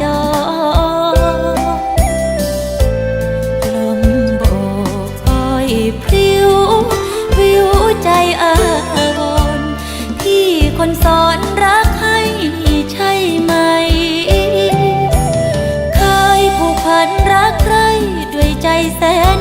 จอลมโบกอ้อยพลิ้ว วิวใจอาวรพี่คนสอนรักให้ใช่ไหมเคยผูกพันรักใครด้วยใจแสน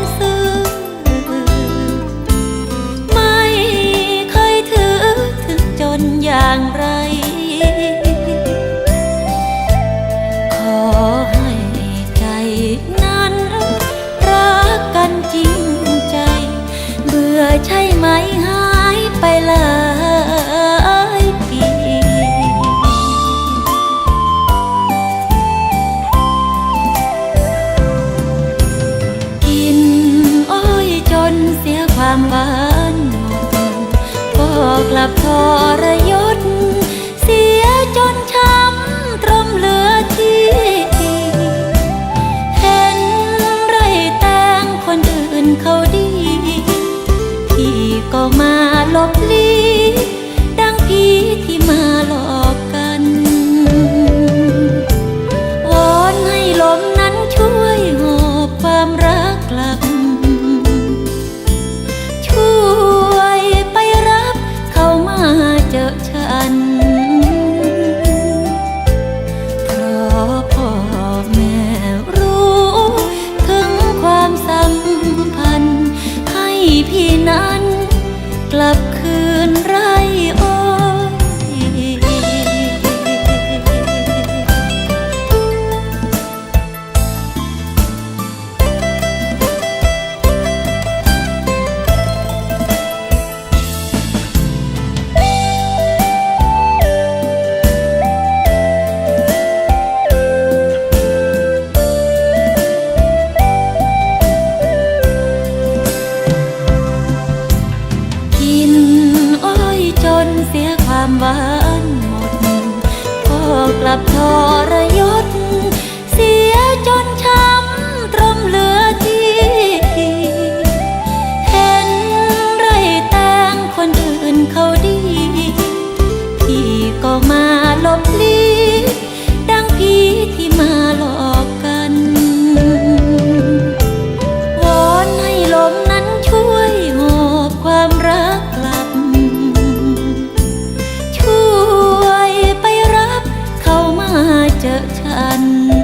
างบ้านหมดก็กลับทรยศ กลับทอร อะฉัน